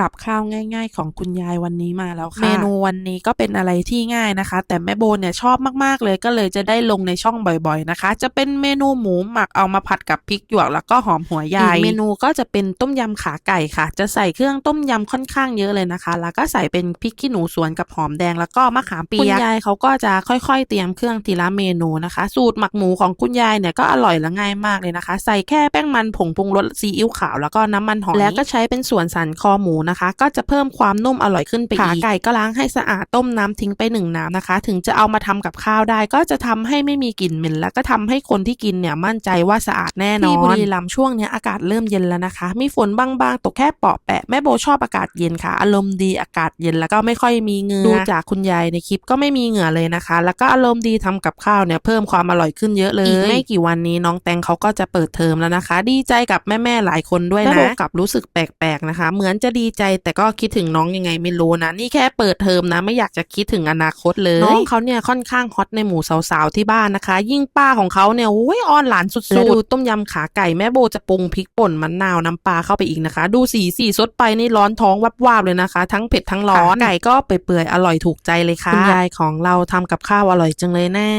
กับข้าวง่าย ๆ ของคุณยายวันนี้มาแล้วค่ะ เมนูวันนี้ก็เป็นอะไรที่ง่ายนะคะ แต่แม่โบเนี่ยชอบมากๆเลยก็เลยจะได้ลงในช่องบ่อยๆนะคะ จะเป็นเมนูหมูหมักเอามาผัดกับพริกหยวกแล้วก็หอมหัวใหญ่อีกเมนูก็จะเป็นต้มยำขาไก่ค่ะ จะใส่เครื่องต้มยำค่อนข้างเยอะเลยนะคะ แล้วก็ใส่เป็นพริกขี้หนูสวนกับหอมแดงแล้วก็มะขามเปียกคุณยายเขาก็จะค่อยๆ เตรียมเครื่องทีละเมนูนะคะ สูตรหมักหมูของคุณยายเนี่ยก็อร่อยและง่ายมากเลยนะคะ ใส่แค่แป้งมันผงปรุงรสซีอิ๊วขาวแล้วก็น้ำมันหอยแล้วก็ใช้เป็นส่วนสันคอหมูนะคะ ก็จะเพิ่มความนุ่มอร่อยขึ้นไปอีกขาไก่ก็ล้างให้สะอาดต้มน้ำทิ้งไปหนึ่งน้ำนะคะ ถึงจะเอามาทำกับข้าวได้ ก็จะทำให้ไม่มีกลิ่นเหม็นแล้วก็ทำให้คนที่กินเนี่ยมั่นใจว่าสะอาดแน่นอนที่บุรีรัมย์ช่วงเนี้ยอากาศเริ่มเย็นแล้วนะคะ มีฝนบางๆตกแค่เปาะแปะแม่โบชอบอากาศเย็นค่ะ อารมณ์ดีอากาศเย็นแล้วก็ไม่ค่อยมีเหงื่อดูจากคุณยายในคลิปก็ไม่มีเหงื่อเลยนะคะ แล้วก็อารมณ์ดีทำกับข้าวเนี่ยเพิ่มความอร่อยขึ้นเยอะเลยอีกไม่กี่วันนี้น้องแตงเขาก็จะเปิดเทอมแล้วนะคะ ดีใจกับแม่ๆหลายคนด้วยนะแม่โบกลับรู้สึกแปลกๆนะคะ เหมือนจะดีใจแต่ก็คิดถึงน้องยังไงไม่รู้นะ นี่แค่เปิดเทอมนะ ไม่อยากจะคิดถึงอนาคตเลยน้องเขาเนี่ยค่อนข้างฮอตในหมู่สาวๆที่บ้านนะคะ ยิ่งป้าของเขาเนี่ยโอ้ยอ้อนหลานสุดๆดูต้มยำขาไก่แม่โบจะปรุงพริกป่นมะนาวน้ำปลาเข้าไปอีกนะคะ ดูสีสีสดไปนี่ร้อนท้องวับวาบเลยนะคะ ทั้งเผ็ดทั้งร้อนไก่ก็เปื่อยๆอร่อยถูกใจเลยค่ะคุณยายของเราทำกับข้าวอร่อยจังเลยแน่